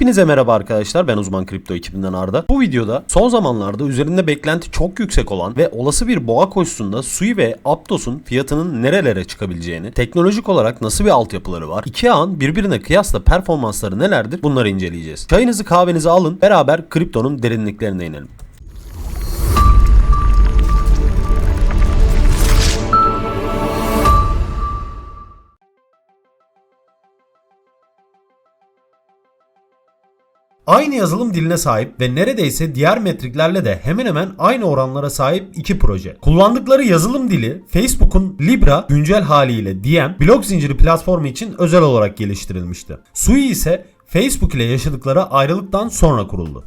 Hepinize merhaba arkadaşlar ben uzman kripto ekibinden Arda. Bu videoda son zamanlarda üzerinde beklenti çok yüksek olan ve olası bir boğa koşusunda Sui ve Aptos'un fiyatının nerelere çıkabileceğini, teknolojik olarak nasıl bir altyapıları var, iki ağın birbirine kıyasla performansları nelerdir bunları inceleyeceğiz. Çayınızı kahvenizi alın beraber kriptonun derinliklerine inelim. Aynı yazılım diline sahip ve neredeyse diğer metriklerle de hemen hemen aynı oranlara sahip iki proje. Kullandıkları yazılım dili Facebook'un Libra güncel haliyle DM blok zinciri platformu için özel olarak geliştirilmişti. Sui ise Facebook ile yaşadıkları ayrılıktan sonra kuruldu.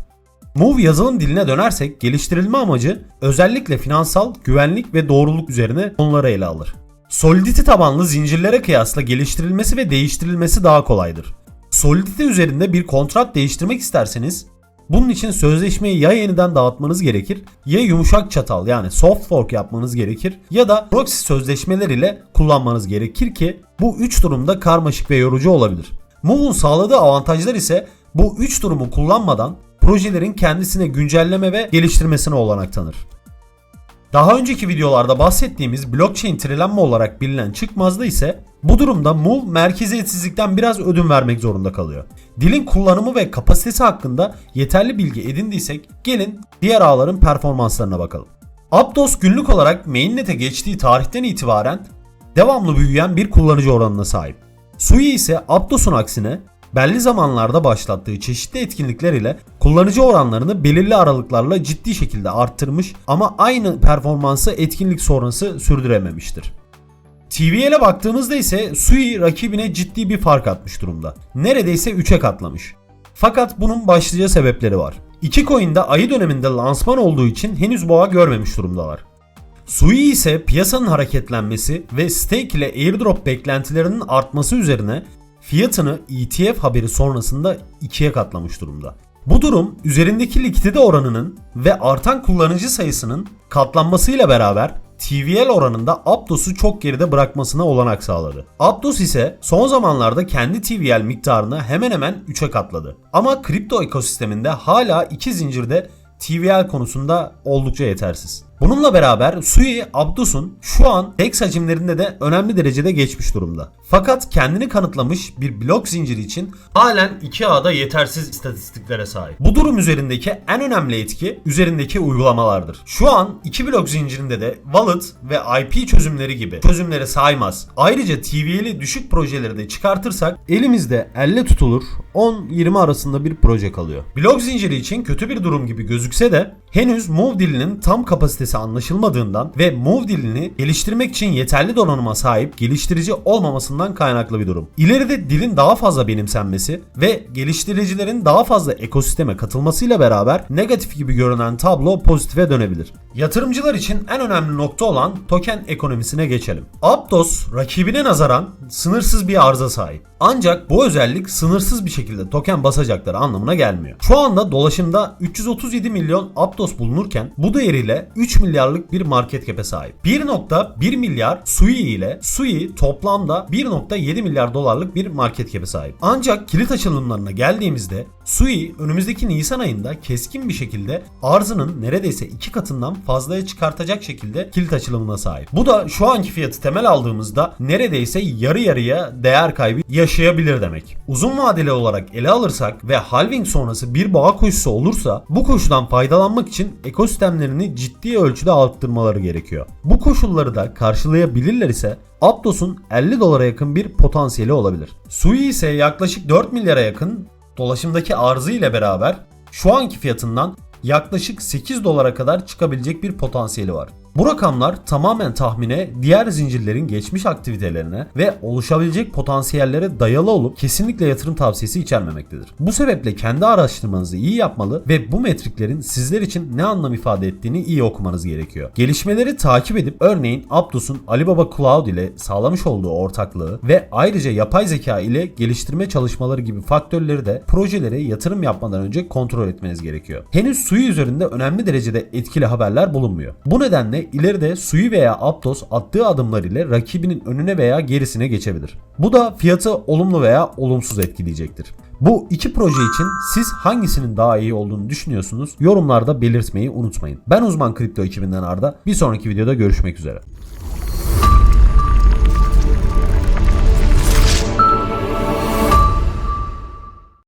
Move yazılım diline dönersek geliştirilme amacı özellikle finansal, güvenlik ve doğruluk üzerine konuları ele alır. Solidity tabanlı zincirlere kıyasla geliştirilmesi ve değiştirilmesi daha kolaydır. Solidity üzerinde bir kontrat değiştirmek isterseniz bunun için sözleşmeyi ya yeniden dağıtmanız gerekir ya yumuşak çatal yani soft fork yapmanız gerekir ya da proxy sözleşmeler ile kullanmanız gerekir ki bu üç durumda karmaşık ve yorucu olabilir. Move'un sağladığı avantajlar ise bu üç durumu kullanmadan projelerin kendisine güncelleme ve geliştirmesine olanak tanır. Daha önceki videolarda bahsettiğimiz blockchain trilenme olarak bilinen çıkmazda ise bu durumda Move merkeziyetsizlikten biraz ödün vermek zorunda kalıyor. Dilin kullanımı ve kapasitesi hakkında yeterli bilgi edindiysek gelin diğer ağların performanslarına bakalım. Aptos günlük olarak mainnet'e geçtiği tarihten itibaren devamlı büyüyen bir kullanıcı oranına sahip. Sui ise Aptos'un aksine belli zamanlarda başlattığı çeşitli etkinlikler ile kullanıcı oranlarını belirli aralıklarla ciddi şekilde arttırmış ama aynı performansı etkinlik sonrası sürdürememiştir. TVL'e baktığımızda ise Sui rakibine ciddi bir fark atmış durumda. Neredeyse 3'e katlamış. Fakat bunun başlıca sebepleri var. İki coin de ayı döneminde lansman olduğu için henüz boğa görmemiş durumdalar. Sui ise piyasanın hareketlenmesi ve stake ile airdrop beklentilerinin artması üzerine fiyatını ETF haberi sonrasında ikiye katlamış durumda. Bu durum üzerindeki likidite oranının ve artan kullanıcı sayısının katlanmasıyla beraber TVL oranında Aptos'u çok geride bırakmasına olanak sağladı. Aptos ise son zamanlarda kendi TVL miktarını hemen hemen 3'e katladı. Ama kripto ekosisteminde hala iki zincirde TVL konusunda oldukça yetersiz. Bununla beraber Sui Abdus'un şu an DEX hacimlerinde de önemli derecede geçmiş durumda. Fakat kendini kanıtlamış bir blok zinciri için halen 2A'da yetersiz istatistiklere sahip. Bu durum üzerindeki en önemli etki üzerindeki uygulamalardır. Şu an iki blok zincirinde de wallet ve IP çözümleri gibi çözümleri saymaz. Ayrıca TVL'i düşük projeleri de çıkartırsak elimizde elle tutulur 10-20 arasında bir proje kalıyor. Blok zinciri için kötü bir durum gibi gözükse de henüz Move dilinin tam kapasitesi anlaşılmadığından ve Move dilini geliştirmek için yeterli donanıma sahip geliştirici olmamasından kaynaklı bir durum. İleride dilin daha fazla benimsenmesi ve geliştiricilerin daha fazla ekosisteme katılmasıyla beraber negatif gibi görünen tablo pozitife dönebilir. Yatırımcılar için en önemli nokta olan token ekonomisine geçelim. Aptos rakibine nazaran sınırsız bir arıza sahip. Ancak bu özellik sınırsız bir şekilde token basacakları anlamına gelmiyor. Şu anda dolaşımda 337 milyon Aptos bulunurken bu değeriyle 3 milyarlık bir market cap'e sahip. 1.1 milyar Sui ile Sui toplamda 1.7 milyar dolarlık bir market cap'e sahip. Ancak kilit açılımlarına geldiğimizde Sui önümüzdeki Nisan ayında keskin bir şekilde arzının neredeyse iki katından fazlaya çıkartacak şekilde kilit açılımına sahip. Bu da şu anki fiyatı temel aldığımızda neredeyse yarı yarıya değer kaybı yaşayabilir demek. Uzun vadeli olarak ele alırsak ve halving sonrası bir boğa koşusu olursa bu koşudan faydalanmak için ekosistemlerini ciddi ölçüde arttırmaları gerekiyor. Bu koşulları da karşılayabilirler ise Aptos'un 50 dolara yakın bir potansiyeli olabilir. Sui ise yaklaşık 4 milyara yakın dolaşımdaki arzı ile beraber şu anki fiyatından yaklaşık 8 dolara kadar çıkabilecek bir potansiyeli var. Bu rakamlar tamamen tahmine, diğer zincirlerin geçmiş aktivitelerine ve oluşabilecek potansiyellere dayalı olup kesinlikle yatırım tavsiyesi içermemektedir. Bu sebeple kendi araştırmanızı iyi yapmalı ve bu metriklerin sizler için ne anlam ifade ettiğini iyi okumanız gerekiyor. Gelişmeleri takip edip örneğin Aptos'un Alibaba Cloud ile sağlamış olduğu ortaklığı ve ayrıca yapay zeka ile geliştirme çalışmaları gibi faktörleri de projelere yatırım yapmadan önce kontrol etmeniz gerekiyor. Henüz suyu üzerinde önemli derecede etkili haberler bulunmuyor. Bu nedenle ileride Sui veya Aptos attığı adımlar ile rakibinin önüne veya gerisine geçebilir. Bu da fiyatı olumlu veya olumsuz etkileyecektir. Bu iki proje için siz hangisinin daha iyi olduğunu düşünüyorsunuz? Yorumlarda belirtmeyi unutmayın. Ben uzman kripto ekibinden Arda. Bir sonraki videoda görüşmek üzere.